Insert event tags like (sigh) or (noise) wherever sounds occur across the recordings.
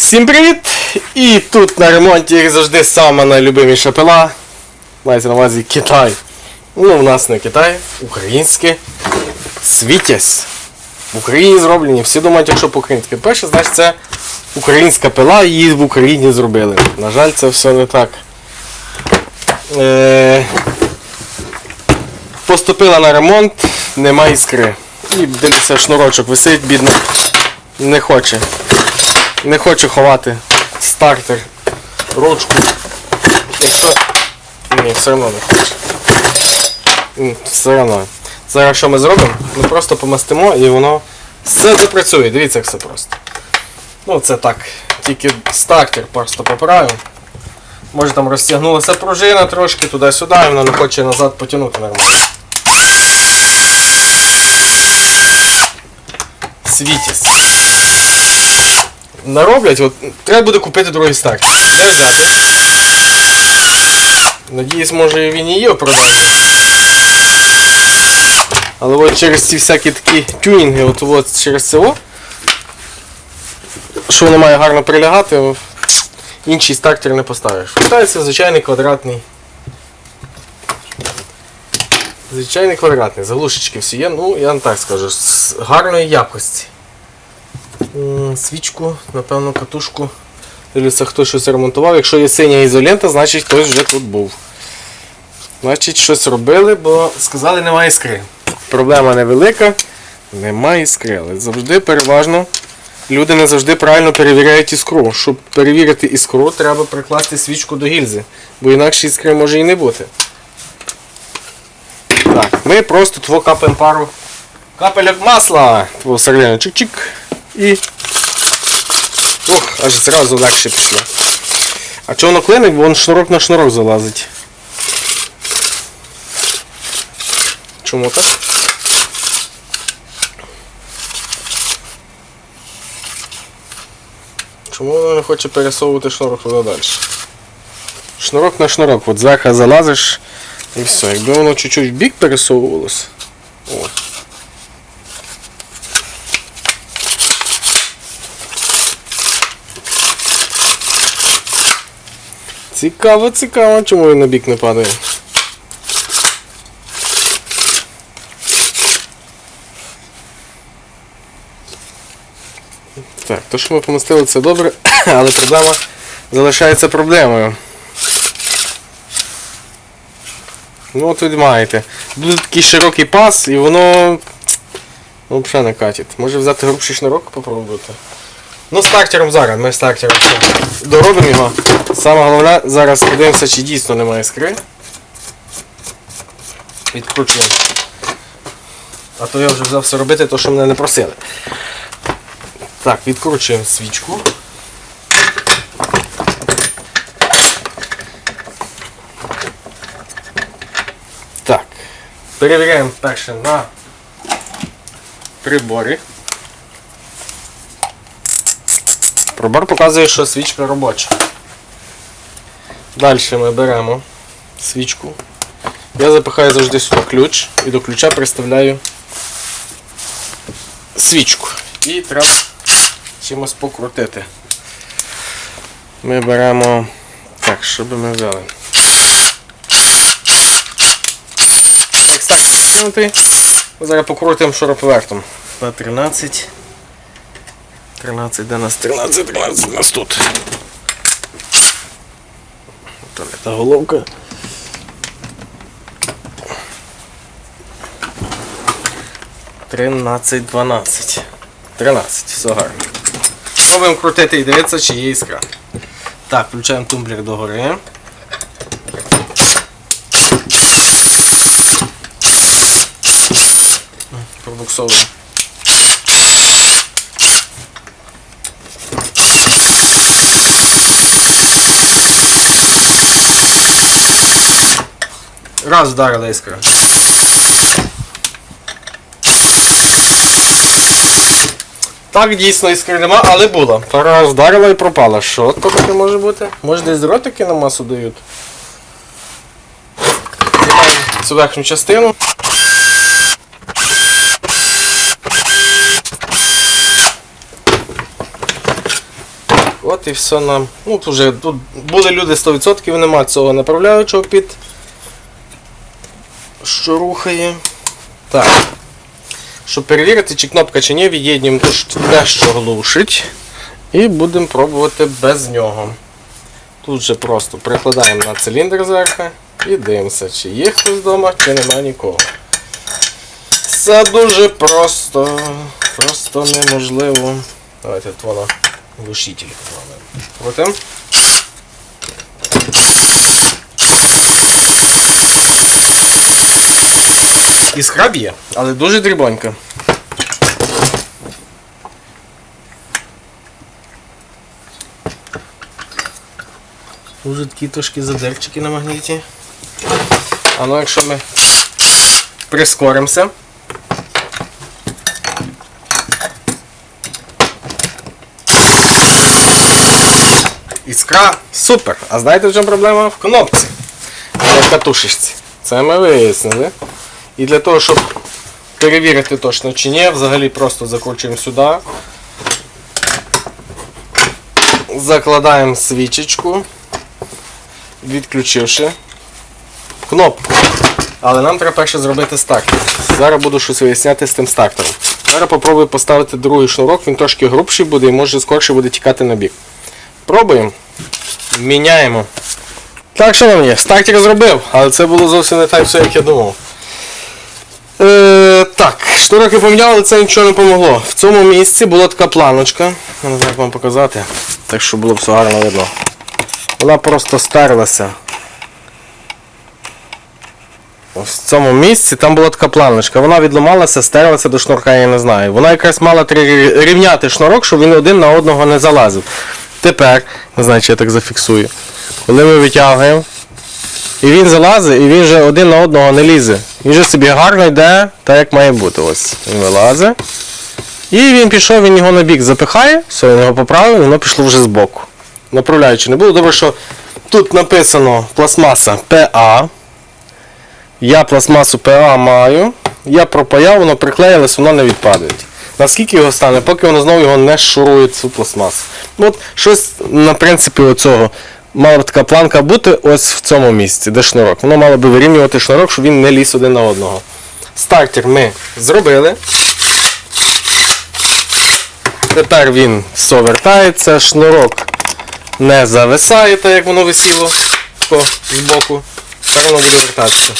Всім привіт! І тут на ремонті, як завжди, сама найлюбиміша пила. Мається на увазі Китай. Ну, у нас не Китай, українське. Світязь. В Україні зроблені. Всі думають, якщо по-українськи. Перше, значить, це українська пила, її в Україні зробили. На жаль, це все не так. Е... Поступила на ремонт, нема іскри. І дивиться, шнурочок висить, бідно. Не хоче. Не хочу ховати стартер, ручку. Ні, все одно не хочу. Все одно. Зараз що ми зробимо? Ми просто помастимо і воно все запрацює. Дивіться, як все просто. Ну це так. Тільки стартер просто поправив. Може там розтягнулася пружина трошки туди-сюди, і вона не хоче назад потягнути нормально. Світість нароблять, от треба буде купити другий старт. Надіюсь, може він і є у продажі. Але от через ці всякі такі тюнінги, от, от через це, що воно має гарно прилягати, інший стартер не поставиш. Вважається звичайний квадратний. Звичайний квадратний, заглушечки всі є, ну я не так скажу, з гарної якості. Свічку, напевно, катушку. Дивлюся, хто щось ремонтував. Якщо є синя ізолента, значить хтось вже тут був. Значить, щось робили, бо сказали, немає іскри. Проблема невелика, немає іскри. Але завжди переважно люди не завжди правильно перевіряють іскру. Щоб перевірити іскру, треба прикласти свічку до гільзи, бо інакше іскри може і не бути. Так, ми просто капаємо пару капельок масла. Тво середину чик-чик. І. Ох, аж зразу легше пішло. А чого воно клинить, бо він шнурок на шнурок залазить. Чому так? Чому воно не хоче пересовувати шнурок туди далі? Шнурок на шнурок, от зверху залазиш і все. Якби воно чуть-чуть в бік пересовувалось. О. Цікаво, цікаво, чому він на бік не падає. Так, то, що ми помістили, це добре, (coughs) але проблема залишається проблемою. Ну от ви маєте. Буде такий широкий пас і воно ну, взагалі не катить. Може взяти грубший шнурок попробувати. Ну, стартером зараз, ми стартером ще доробимо його. Саме головне, зараз подивимося, чи дійсно немає іскри. Відкручуємо. А то я вже взяв все робити, то що мене не просили. Так, відкручуємо свічку. Так. Перевіряємо перше на приборі. Прибор показує, що свічка робоча. Далі ми беремо свічку. Я запихаю завжди сюди ключ і до ключа приставляю свічку. І треба чимось покрутити. Ми беремо. Так, що би ми взяли? Як стати кинути? Зараз покрутимо шуруповертом. На 13. 13, де нас 13, 13 у нас тут. То не та головка. Тринадцять, дванадцять. Тринадцять, все гарно. Пробуємо крутити і дивитися, чи є іскра. Так, включаємо тумблер догори. Пробуксовуємо. Раз вдарила іскра. Так, дійсно іскри нема, але була. Пару раз вдарила і пропала. Що то таке може бути? Може десь дротики на масу дають? Знімаємо цю верхню частину. От і все нам. Ну, тут вже тут були люди 100%, нема цього направляючого під. Що рухає. Так. Щоб перевірити, чи кнопка чи ні, від'єднуємо ту, що глушить. І будемо пробувати без нього. Тут же просто прикладаємо на циліндр зверху і дивимося, чи є хтось вдома, чи нема нікого. Все дуже просто. Просто неможливо. Давайте тут воно глушитель Крутим. Іскра б'є, але дуже дрібонька. Дуже такі трошки задерчики на магніті. А ну якщо ми прискоримося. Іскра супер. А знаєте в чому проблема? В кнопці. Не в катушечці. Це ми вияснили. І для того, щоб перевірити точно чи ні, взагалі просто закручуємо сюди. Закладаємо свічечку, відключивши кнопку. Але нам треба перше зробити стартер. Зараз буду щось виясняти з тим стартером. Зараз попробую поставити другий шнурок, він трошки грубший буде і може скорше буде тікати на бік. Пробуємо. Міняємо. Так, є? Стартер зробив, але це було зовсім не так все, як я думав. Е, так, шнурок я поміняв, але це нічого не помогло. В цьому місці була така планочка. Не знаю, як вам показати, так щоб було все гарно видно. Вона просто стерлася. В цьому місці там була така планочка. Вона відламалася, стерлася до шнурка, я не знаю. Вона якраз мала три- рівняти шнурок, щоб він один на одного не залазив. Тепер, не знаю, чи я так зафіксую. Коли ми витягуємо, і він залазить, і він вже один на одного не лізе. Він же собі гарно йде, так як має бути. Ось він вилазить. І він пішов, він його на бік запихає, все, він його поправив, воно пішло вже збоку. Направляючи не було. Добре, що тут написано пластмаса ПА. Я пластмасу ПА маю. Я пропаяв, воно приклеїлось, воно не відпадає. Наскільки його стане, поки воно знову його не шурує цю пластмасу. От щось на принципі оцього. Мала б така планка бути ось в цьому місці, де шнурок. Воно мало би вирівнювати шнурок, щоб він не ліз один на одного. Стартер ми зробили. Тепер він все вертається, шнурок не зависає, так як воно висіло тако збоку. Тепер воно буде вертатися.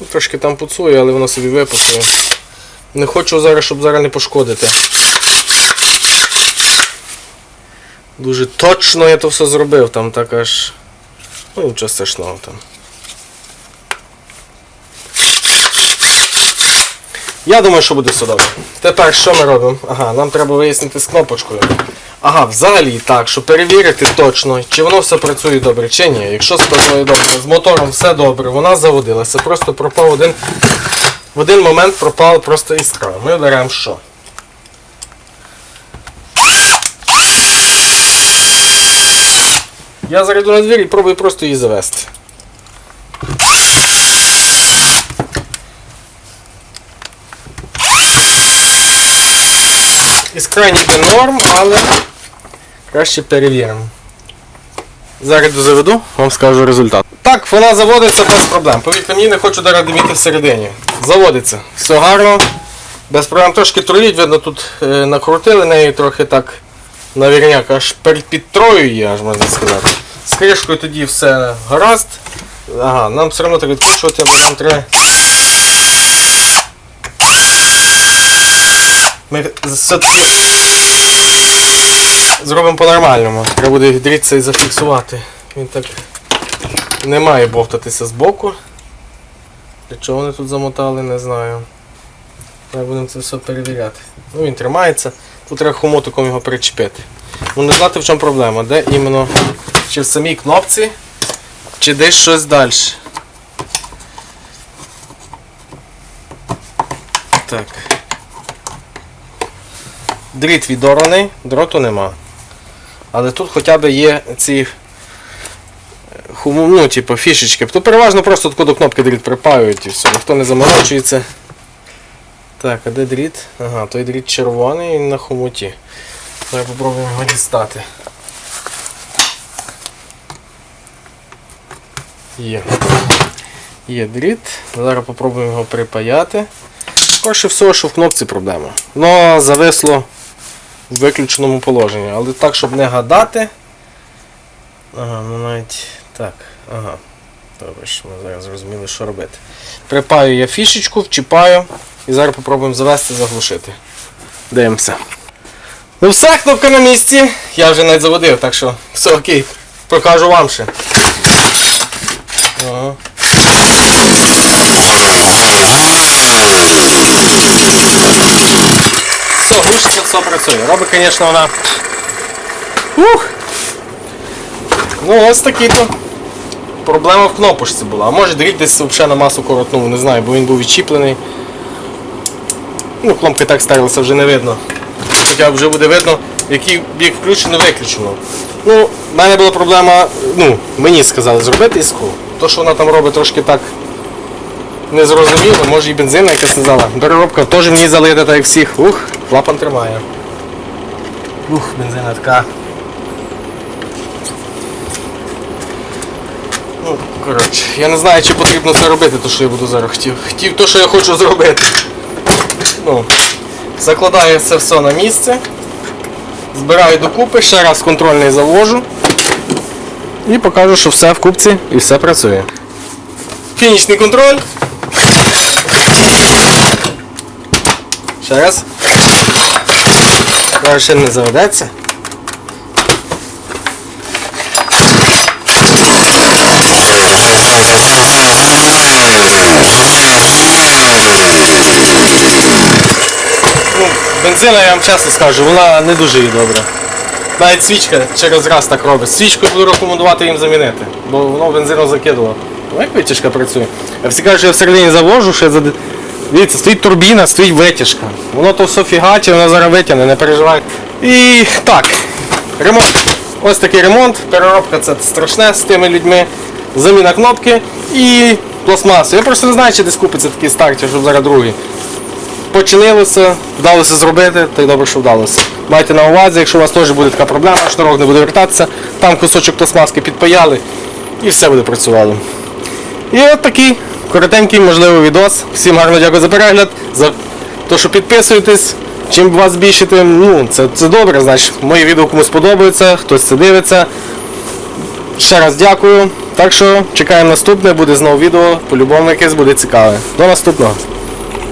Ну, Трошки там пуцує, але воно собі випустує. Не хочу зараз, щоб зараз не пошкодити. Дуже точно я то все зробив, там так аж. Ну нічого страшного там. Я думаю, що буде все добре. Тепер що ми робимо? Ага, нам треба вияснити з кнопочкою. Ага, взагалі так, щоб перевірити точно, чи воно все працює добре, чи ні. Якщо з тобою добре, з мотором все добре, вона заводилася, просто пропав один. В один момент пропала просто іскра. Ми беремо що? Я зараз йду на двір і пробую просто її завести. Іскра ніби норм, але краще перевіримо. Зараз заведу, вам скажу результат. Так, вона заводиться без проблем. Повірте мені, не хочу зараз диміти всередині. Заводиться. Все гарно. Без проблем трошки троїть, видно, тут е, накрутили неї трохи так на вірняк, аж пер- підтроює її, аж можна сказати. З кришкою тоді все гаразд. Ага, нам все одно так відкручувати, нам треба. Ми все-таки зробимо по-нормальному. Треба буде дріться і зафіксувати. Він так не має бовтатися з боку. Для чого вони тут замотали, не знаю. Треба будемо це все перевіряти. Ну він тримається. Тут треба хомотиком його причепити. Ну не знати в чому проблема, де іменно чи в самій кнопці, чи десь щось далі. Так. Дріт відорваний, дроту нема. Але тут хоча б є ці е, ну, типу, фішечки. Тут переважно просто до кнопки дріт припаюють і все. Ніхто не заморочується. Так, а де дріт? Ага, той дріт червоний він на хомуті. Зараз попробуємо його дістати. Є. Є дріт. Зараз попробуємо його припаяти. Скорше всього, що в кнопці проблема. Воно зависло в виключеному положенні. Але так, щоб не гадати. Ага, ну навіть так. Ага. Добре, що ми зараз зрозуміли, що робити. Припаю я фішечку, вчіпаю і зараз попробуємо завести, заглушити. Дивимося. Ну все, кнопка на місці. Я вже навіть заводив, так що все окей. Покажу вам ще. Ага. Все, глушиться, все працює. Робить, звісно, вона. Ух! Ну ось такий то. Проблема в кнопочці була. А може дріт десь взагалі на масу коротнув, не знаю, бо він був відчіплений. Ну, кнопки так старилися, вже не видно. Хоча вже буде видно, який бік включено, виключено. Ну, в мене була проблема, ну, мені сказали зробити іску. То, що вона там робить трошки так незрозуміло, може і бензина якась не зала. Переробка теж мені залита, так як всіх. Ух, клапан тримає. Ух, бензина така. Ну, коротше, я не знаю, чи потрібно це робити, то що я буду зараз хотів. Хотів то, що я хочу зробити. Ну, закладаю це все на місце. Збираю докупи, ще раз контрольний завожу. І покажу, що все в купці і все працює. Фінішний контроль. Ще раз. Ще не заведеться. Ну, бензина, я вам чесно скажу, вона не дуже їй добра. Навіть свічка через раз так робить. Свічку буду рекомендувати їм замінити, бо воно бензином закидувало. Ну, як витяжка працює. Я всі кажуть, що я всередині завожу, що я зад... Дивіться, стоїть турбіна, стоїть витяжка. Воно то все фігаче, воно зараз витягне, не переживай. І так, ремонт. Ось такий ремонт. Переробка це страшне з тими людьми. Заміна кнопки і пластмасу. Я просто не знаю, чи десь купиться такий стартер, щоб зараз другий починилося, вдалося зробити, то й добре, що вдалося. Майте на увазі, якщо у вас теж буде така проблема, шнурок не буде вертатися, там кусочок пластмаски підпаяли і все буде працювало. І от такий коротенький, можливий відос. Всім гарно дякую за перегляд, за те, що підписуєтесь. Чим вас більше, тим ну, це, це добре, значить мої відео комусь подобаються, хтось це дивиться. Ще раз дякую. Так що чекаємо наступне, буде знову відео, по-любому якесь буде цікаве. До наступного.